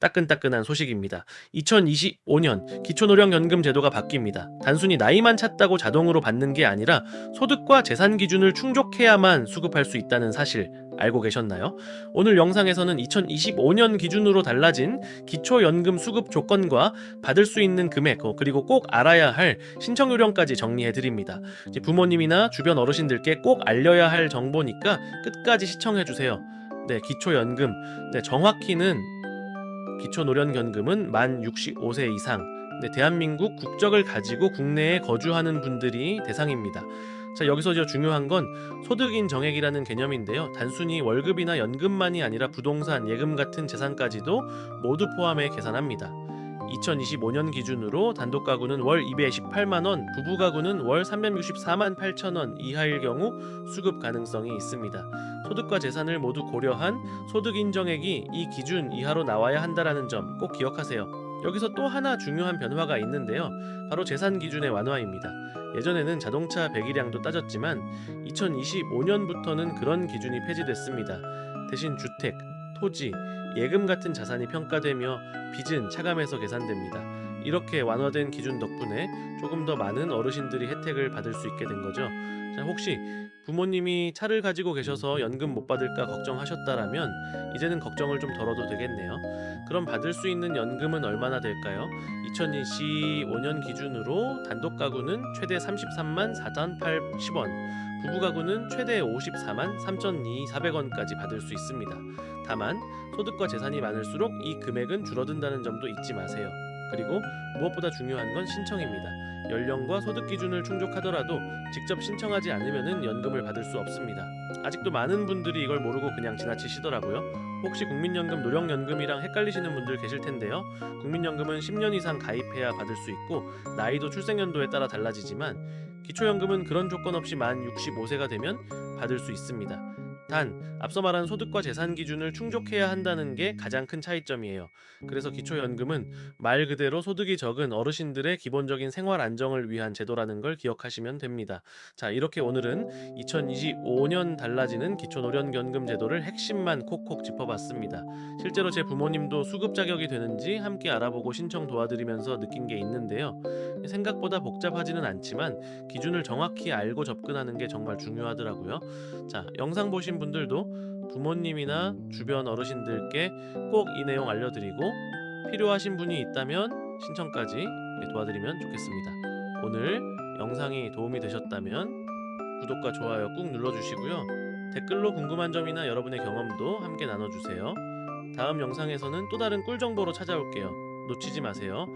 따끈따끈한 소식입니다. 2025년 기초노령연금 제도가 바뀝니다. 단순히 나이만 찼다고 자동으로 받는 게 아니라 소득과 재산 기준을 충족해야만 수급할 수 있다는 사실 알고 계셨나요? 오늘 영상에서는 2025년 기준으로 달라진 기초연금 수급 조건과 받을 수 있는 금액 어, 그리고 꼭 알아야 할 신청 요령까지 정리해 드립니다. 이제 부모님이나 주변 어르신들께 꼭 알려야 할 정보니까 끝까지 시청해 주세요. 네, 기초연금. 네, 정확히는 기초노령연금은 만 65세 이상, 네, 대한민국 국적을 가지고 국내에 거주하는 분들이 대상입니다. 자, 여기서 저 중요한 건 소득인 정액이라는 개념인데요. 단순히 월급이나 연금만이 아니라 부동산, 예금 같은 재산까지도 모두 포함해 계산합니다. 2025년 기준으로 단독 가구는 월 218만 원, 부부 가구는 월 364만 8천 원 이하일 경우 수급 가능성이 있습니다. 소득과 재산을 모두 고려한 소득 인정액이 이 기준 이하로 나와야 한다라는 점 꼭 기억하세요. 여기서 또 하나 중요한 변화가 있는데요. 바로 재산 기준의 완화입니다. 예전에는 자동차 배기량도 따졌지만 2025년부터는 그런 기준이 폐지됐습니다. 대신 주택, 토지, 예금 같은 자산이 평가되며 빚은 차감해서 계산됩니다. 이렇게 완화된 기준 덕분에 조금 더 많은 어르신들이 혜택을 받을 수 있게 된 거죠. 자, 혹시 부모님이 차를 가지고 계셔서 연금 못 받을까 걱정하셨다라면 이제는 걱정을 좀 덜어도 되겠네요. 그럼 받을 수 있는 연금은 얼마나 될까요? 2025년 기준으로 단독 가구는 최대 33만 4,810원, 부부 가구는 최대 54만 3,200원까지 받을 수 있습니다. 다만 소득과 재산이 많을수록 이 금액은 줄어든다는 점도 잊지 마세요. 그리고 무엇보다 중요한 건 신청입니다. 연령과 소득 기준을 충족하더라도 직접 신청하지 않으면 연금을 받을 수 없습니다. 아직도 많은 분들이 이걸 모르고 그냥 지나치시더라고요. 혹시 국민연금, 노령연금이랑 헷갈리시는 분들 계실 텐데요. 국민연금은 10년 이상 가입해야 받을 수 있고 나이도 출생연도에 따라 달라지지만 기초연금은 그런 조건 없이 만 65세가 되면 받을 수 있습니다. 단 앞서 말한 소득과 재산 기준을 충족해야 한다는 게 가장 큰 차이점이에요. 그래서 기초연금은 말 그대로 소득이 적은 어르신들의 기본적인 생활 안정을 위한 제도라는 걸 기억하시면 됩니다. 자, 이렇게 오늘은 2025년 달라지는 기초노령연금 제도를 핵심만 콕콕 짚어봤습니다. 실제로 제 부모님도 수급 자격이 되는지 함께 알아보고 신청 도와드리면서 느낀 게 있는데요. 생각보다 복잡하지는 않지만 기준을 정확히 알고 접근하는 게 정말 중요하더라고요. 자, 영상 보신 분들도 부모님이나 주변 어르신들께 꼭 이 내용 알려드리고 필요하신 분이 있다면 신청까지 도와드리면 좋겠습니다. 오늘 영상이 도움이 되셨다면 구독과 좋아요 꾹 눌러주시고요. 댓글로 궁금한 점이나 여러분의 경험도 함께 나눠주세요. 다음 영상에서는 또 다른 꿀 정보로 찾아올게요. 놓치지 마세요.